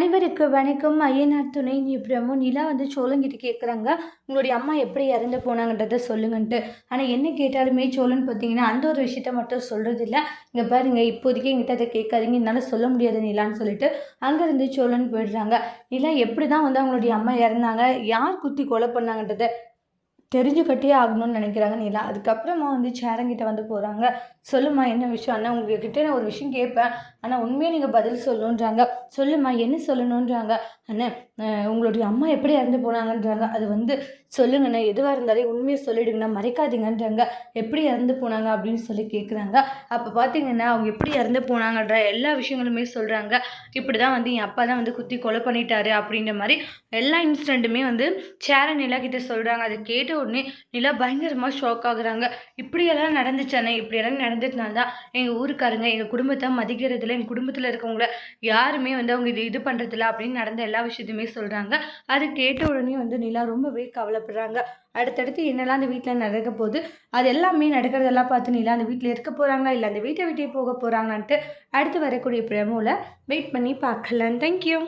அனைவருக்கு வணக்கம். ஐயனார் துணை நீ பிரமு நிலா வந்து சோழங்கிட்ட கேட்குறாங்க உங்களுடைய அம்மா எப்படி இறந்து போனாங்கன்றதை சொல்லுங்கன்ட்டு. ஆனால் என்ன கேட்டாலுமே சோழன் பார்த்தீங்கன்னா அந்த ஒரு விஷயத்த மட்டும் சொல்கிறது இல்லை இங்கே பாருங்க இப்போதைக்கு என்கிட்ட அதை கேட்காதீங்க. என்னால் சொல்ல முடியாது நிலான்னு சொல்லிட்டு அங்கேருந்து சோழன் போயிடுறாங்க. நிலா எப்படி தான் வந்து அவங்களுடைய அம்மா இறந்தாங்க? யார் குத்தி கொலை பண்ணாங்கன்றதை தெரிஞ்சுக்கிட்டே ஆகணும்னு நினைக்கிறாங்க நீலா. அதுக்கப்புறமா வந்து சேரங்கிட்ட வந்து போகிறாங்க சொல்லுமா என்ன விஷயம்? அண்ணா உங்ககிட்ட நான் ஒரு விஷயம் கேட்பேன். ஆனால் உண்மையாக நீங்கள் பதில் சொல்லணுன்றாங்க சொல்லுமா என்ன சொல்லணுன்றாங்க அண்ணே உங்களுடைய அம்மா எப்படி இறந்து போனாங்கன்றாங்க. அது வந்து சொல்லுங்கண்ணா எதுவாக இருந்தாலும் உண்மையை சொல்லிடுங்கண்ணா மறைக்காதீங்கன்றாங்க. எப்படி இறந்து போனாங்க அப்படின்னு சொல்லி கேட்குறாங்க அப்போ பார்த்தீங்கன்னா அவங்க எப்படி இறந்து போனாங்கன்ற எல்லா விஷயங்களுமே சொல்கிறாங்க இப்படி தான் வந்து என் அப்பா தான் வந்து குத்தி கொலை பண்ணிட்டாரு அப்படின்ற மாதிரி எல்லா இன்சிடெண்ட்டுமே வந்து சேரன் நிலா கிட்ட சொல்கிறாங்க அதை கேட்டு உடனே நிலா பயங்கரமாக ஷாக் ஆகுறாங்க. இப்படியெல்லாம் நடந்துச்சானே இப்படியெல்லாம் நடந்ததுனால தான் எங்கள் ஊருக்காரங்க எங்கள் குடும்பத்தை மதிக்கிறதில்ல. எங்கள் குடும்பத்தில் இருக்கவங்கள யாருமே வந்து அவங்க இது இது பண்ணுறதில்ல அப்படின்னு நடந்த எல்லா விஷயத்தையுமே சொல்கிறாங்க அது கேட்ட உடனே வந்து நிலா ரொம்பவே கவலைப்படுறாங்க. அடுத்தடுத்து என்னெல்லாம் அந்த வீட்டில் நடக்க போகுது அது எல்லாமே நடக்கிறதெல்லாம் பார்த்து நிலா அந்த வீட்டில் இருக்க போகிறாங்களா இல்லை அந்த வீட்டை விட்டே போக போகிறாங்களான்ட்டு அடுத்து வரக்கூடிய பிரமோவில் வெயிட் பண்ணி பார்க்கலாம். தேங்க்யூ